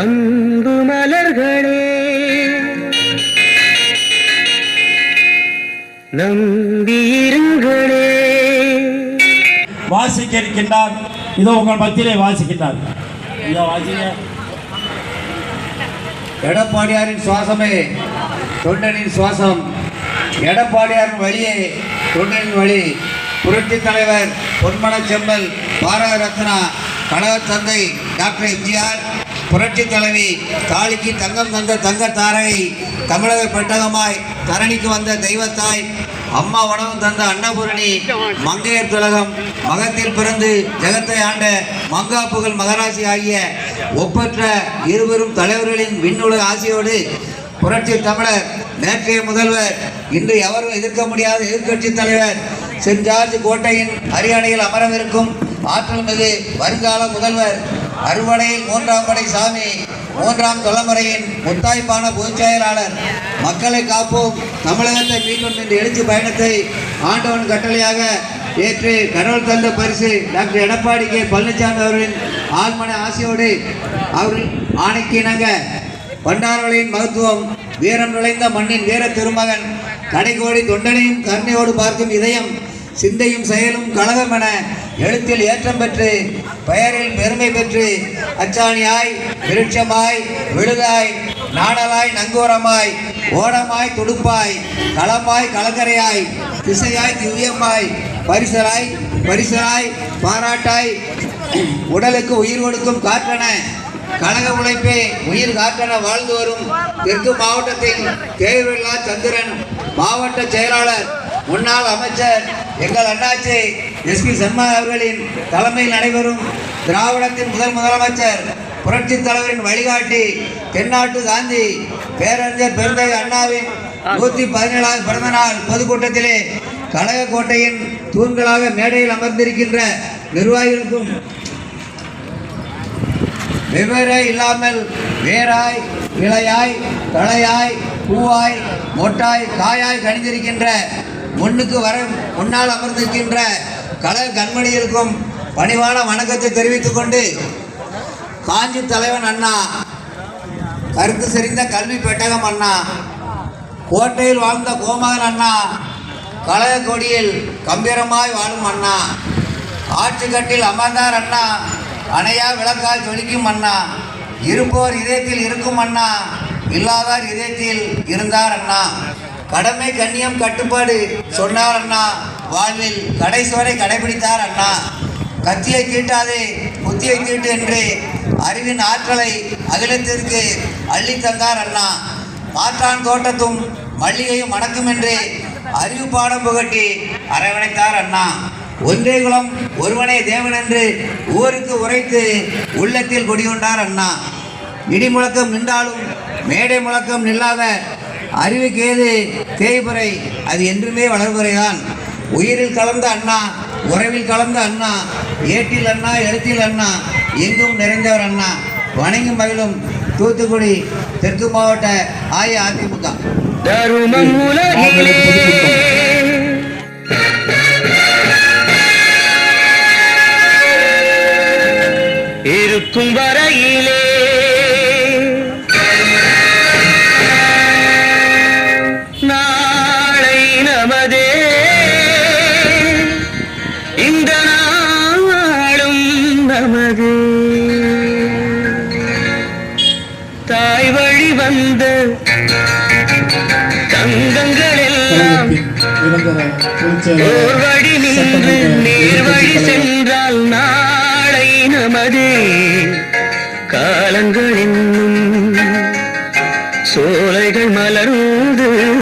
அன்பு மலர்களே. நம்பியிருங்களே வாசிக்க இருக்கின்றார் இதோ உங்கள் மத்தியிலே வாசிக்கின்றார். இதோ வாசிங்க. எடப்பாடியாரின் சுவாசமே தொண்டனின் சுவாசம். எடப்பாடியாரின் வழியே தொண்டனின் வழி. புரட்சி தலைவர் பொன்மன செம்மல் பாரத ரத்னா கழக தந்தை டாக்டர் எம்ஜிஆர் புரட்சி தலைவி தாலிக்கு தங்கம் தந்த தங்க தாரகை தமிழக பெட்டகமாய் தரணிக்கு வந்த தெய்வத்தாய் அம்மா உணவு தந்த அன்னபூரணி மங்கையர் துலகம் மகத்தில் பிறந்து ஜெகத்தை ஆண்ட மங்காப்புகள் மகராசி ஆகிய ஒப்பற்ற இருவரும் தலைவர்களின் விண்ணுலக ஆசையோடு புரட்சி தமிழர் நேற்றைய முதல்வர் இன்று எவரும் எதிர்க்க முடியாத எதிர்க்கட்சி தலைவர் சென்ட் ஜார்ஜ் கோட்டையின் அரியணையில் அமரவிருக்கும் ஆற்றல் மிகு வருங்கால முதல்வர் அறுவடை மூன்றாம் படை சாமி மூன்றாம் தலைமுறையின் முத்தாய்ப்பான பொதுச் செயலாளர். மக்களை காப்போம். தமிழகத்தை மீண்டும் என்ற எழுச்சி பயணத்தை ஆண்டவன் கட்டளையாக ஏற்று கடவுள் தந்த பரிசு டாக்டர் எடப்பாடி கே. பழனிசாமி அவர்களின் ஆழ்மன ஆசையோடு அவர்கள் ஆணைக்கு பண்டாரவளையின் மகத்துவம் வீரம் நுழைந்த மண்ணின் வீர திருமகன் கடைகோடி தொண்டனையும் கருணையோடு பார்க்கும் இதயம் சிந்தையும் செயலும் கழகம் என எழுத்தில் ஏற்றம் பெற்று பெயரில் பெருமை பெற்று அச்சாணியாய் விருட்சமாய் விழுதாய் நாடலாய் நங்கூரமாய் ஓடமாய் துடுப்பாய் களமாய் கலக்கரையாய் திசையாய் திவ்யமாய் பரிசராய் பரிசராய் பாராட்டாய் உடலுக்கு உயிர் கொடுக்கும் காற்றன கழக உழைப்பே உயிர் காற்றன வாழ்ந்து வரும் தெற்கு மாவட்டத்தின் தேவையில்லா சந்திரன் மாவட்ட செயலாளர் முன்னாள் அமைச்சர் எங்கள் அண்ணாச்சி எஸ் பி சர்மா அவர்களின் தலைமையில் நடைபெறும் திராவிடத்தின் முதல் முதலமைச்சர் புரட்சி தலைவரின் வழிகாட்டி தென்னாட்டு காந்தி பேரறிஞர் பெருந்தகை அண்ணாவின் நூற்றி பதினேழாவது பிறந்த நாள் பொதுக்கூட்டத்திலே கழக கோட்டையின் தூண்களாக மேடையில் அமர்ந்திருக்கின்ற நிர்வாகிகளுக்கும் வெவ்வேறே இல்லாமல் வேராய் இலையாய் தலையாய் பூவாய் மொட்டாய் காயாய் கணிந்திருக்கின்ற முன்னுக்கு வர முன்னால் அமர்ந்திருக்கின்ற கலர் கண்மணிகளுக்கும் பணிவான வணக்கத்தை தெரிவித்துக் கொண்டு காஞ்சி தலைவன் அண்ணா கருத்து செறிந்த கல்வி பெட்டகம் அண்ணா கோட்டையில் வாழ்ந்த கோமகன் அண்ணா கழக கொடியில் கம்பீரமாய் வாழும் அண்ணா ஆற்றுக்கட்டில் அமர்ந்தார் அண்ணா அணையா விளக்கால் ஜொலிக்கும் அண்ணா இருப்போர் இதயத்தில் இருக்கும் அண்ணா இல்லாதார் இதயத்தில் இருந்தார் அண்ணா. கடமை கண்ணியம் கட்டுப்பாடு சொன்னார் அண்ணா. வாழ்வில் கடைசி வரை கடைபிடித்தார் அண்ணா. கத்தியை தீட்டாதே புத்தியை தீட்டு என்று அறிவின் ஆற்றலை அகிலத்திற்கு அள்ளி தந்தார் அண்ணா. மாற்றான் தோட்டத்தும் மல்லிகையும் மணக்கும் என்று அறிவு பாடம் புகட்டி அரவணைத்தார் அண்ணா. ஒன்றே குலம் ஒருவனே தேவன் என்று ஊருக்கு உரைத்து உள்ளத்தில் குடிகொண்டார் அண்ணா. இடி முழக்கம் நின்றாலும் மேடை முழக்கம் நில்லாத அறிவுக்கேது ஏது? தேய்புரை அது என்றுமே வளர்புரைதான் உயிரில் கலந்த அண்ணா உறவில் கலந்த அண்ணா ஏட்டில் அண்ணா எழுத்தில் அண்ணா எங்கும் நிறைந்தவர் அண்ணா. வணங்கும் மகிழும் தூத்துக்குடி தெற்கு மாவட்ட அஇஅதிமுக. தருமம் உலகிலே. இருக்கும் வரையிலே. மாநாட்டில் இருந்தன நேர்வழி சென்றால் நாளை நமது. காலங்கள்